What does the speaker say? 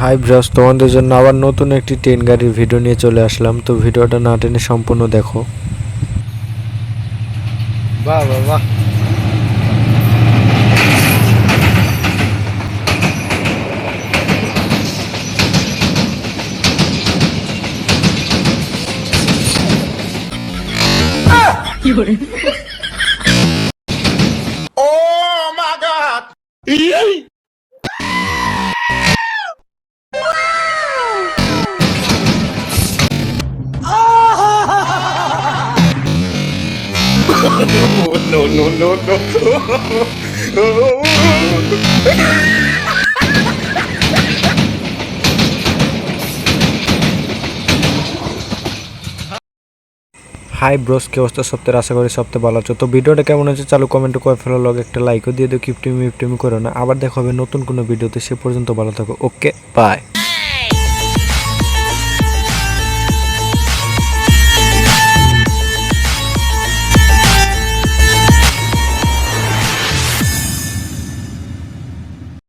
High brass তোমাদের জন্য আবার নতুন একটি ট্রেন গাড়ির ভিডিও নিয়ে চলে আসলাম। তো ভিডিওটা না টেনে সম্পূর্ণ দেখো। বাহ বাহ বাহ। হাই ব্রোস কে অবস্থা? সপ্তাহের আশা করি সপ্তাহে ভালো আছো। তো ভিডিওটা কেমন হচ্ছে চালু কমেন্ট করে ফেলো, লগে একটা লাইকও দিয়ে দিও, কিপটিমি মিপটিমি করো না। আবার দেখা হবে নতুন কোনো ভিডিওতে, সে পর্যন্ত ভালো থাকো। Okay bye